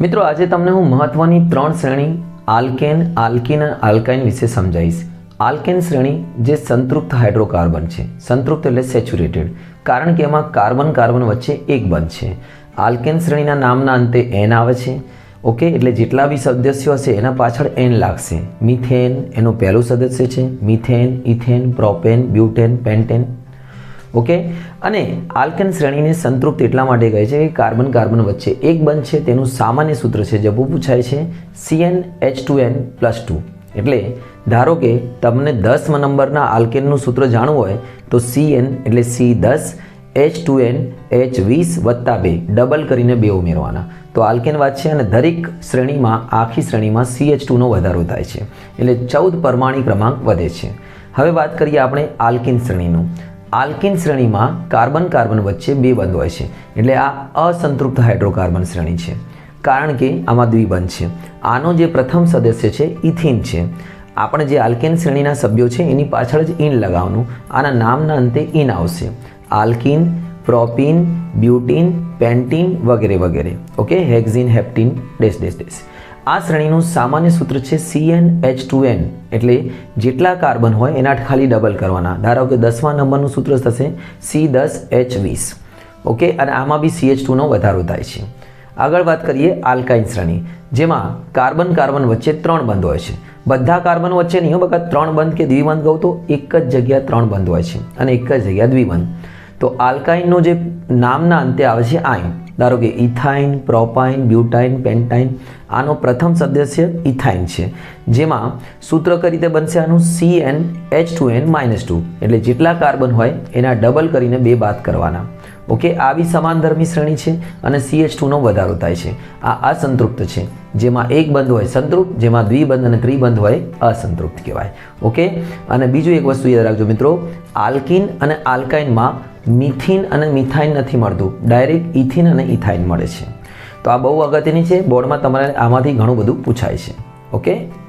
મિત્રો, આજે તમને હું મહત્વની ત્રણ શ્રેણી, આલ્કેન, આલ્કિન અને આલ્કાઇન વિશે સમજાવીશ. આલ્કેન શ્રેણી જે સંતૃપ્ત હાઇડ્રોકાર્બન છે, સંતૃપ્ત એટલે સેચ્યુરેટેડ, કારણ કે એમાં કાર્બન કાર્બન વચ્ચે એક બંધ છે. આલ્કેન શ્રેણીના નામના અંતે એન આવે છે, ઓકે? એટલે જેટલા બી સદસ્યો હશે, એના પાછળ એન લાગશે. મિથેન, એનું પહેલું સદસ્ય છે, methane, ethane, propane, butane, pentane okay? અને આલ્કેન શ્રેણીને સંતૃપ્ત એટલા માટે કહે છે કે કાર્બન કાર્બન વચ્ચે એક બંધ છે, તેનું સામાન્ય સૂત્ર છે જબુ પૂછાય છે C N H two N plus two એટલે ધારો કે તમને દસ નંબરના આલ્કેનનું સૂત્ર જાણવું હોય, તો સીએન એટલે સી દસ એચ ટુ એન એચ વીસ વત્તા બે ડબલ કરીને બે ઉમેરવાના. તો આલ્કેન વાત છે અને દરેક શ્રેણીમાં, આખી શ્રેણીમાં સી એચ ટુનો વધારો થાય છે. એટલે ચૌદ પરમાણી ક્રમાંક વધે છે. હવે વાત કરીએ આપણે આલ્કિન શ્રેણીનું. આલ્કિન શ્રેણીમાં કાર્બન કાર્બન વચ્ચે બે બંધ હોય છે. એટલે આ અસંતૃપ્ત હાઇડ્રોકાર્બન શ્રેણી છે. કારણ કે આમાં દ્વિબંધ છે. આનો જે પ્રથમ સદસ્ય છે ઇથિન છે. આપણે જે આલ્કેન શ્રેણીના સભ્યો છે એની પાછળ જ ઇન લગાવવાનું. આના નામના અંતે ઇન આવશે. આલ્કિન, પ્રોપીન, બ્યુટિન, પેન્ટિન વગેરે વગેરે. Okay? Hexyne, heptyne, dash dash dash. આ શ્રેણીનું સામાન્ય સૂત્ર છે C N H two N એટલે જેટલા કાર્બન હોય એના ખાલી ડબલ કરવાના. ધારો કે દસમા નંબરનું સૂત્ર થશે સી દસ એચ વીસ. ઓકે, અને આમાં બી સી એચ ટુનો વધારો થાય છે. આગળ વાત કરીએ આલ્કાઇન શ્રેણી, જેમાં કાર્બન કાર્બન વચ્ચે ત્રણ બંધ હોય છે. બધા કાર્બન વચ્ચે નહીં હો, બકા ત્રણ બંધ કે દ્વિબંધ કહું તો એક જ જગ્યા ત્રણ બંધ હોય છે અને એક જ જગ્યા દ્વિબંધ. તો આલ્કાઇનનો જે નામના અંતે આવે છે આઇન ધારો કે ઇથાઇન, પ્રોપાઇન, બ્યુટાઇન, પેન્ટાઇન, આનો પ્રથમ સદસ્ય ઇથાઇન છે. જેમાં સૂત્ર કઈ રીતે બનશે આનું? C N H two N minus two એટલે જેટલા કાર્બન હોય એના ડબલ કરીને બે બાદ કરવાના. ઓકે, આવી સમાનધર્મી શ્રેણી છે અને સી એચ ટુનો વધારો થાય છે. આ અસંતૃપ્ત છે. જેમાં એક બંધ હોય સંતૃપ્ત, જેમાં દ્વિબંધ અને ત્રિબંધ હોય અસંતૃપ્ત કહેવાય. ઓકે? અને બીજું એક વસ્તુ યાદ રાખજો મિત્રો, આલ્કિન અને આલ્કાઇનમાં મિથિન અને મિથાઇન નથી મળતું. ડાયરેક્ટ ઇથિન અને ઇથાઇન મળે છે. તો આ બહુ અગત્યની છે. બોર્ડમાં તમારે આમાંથી ઘણું બધું પૂછાય છે. ઓકે?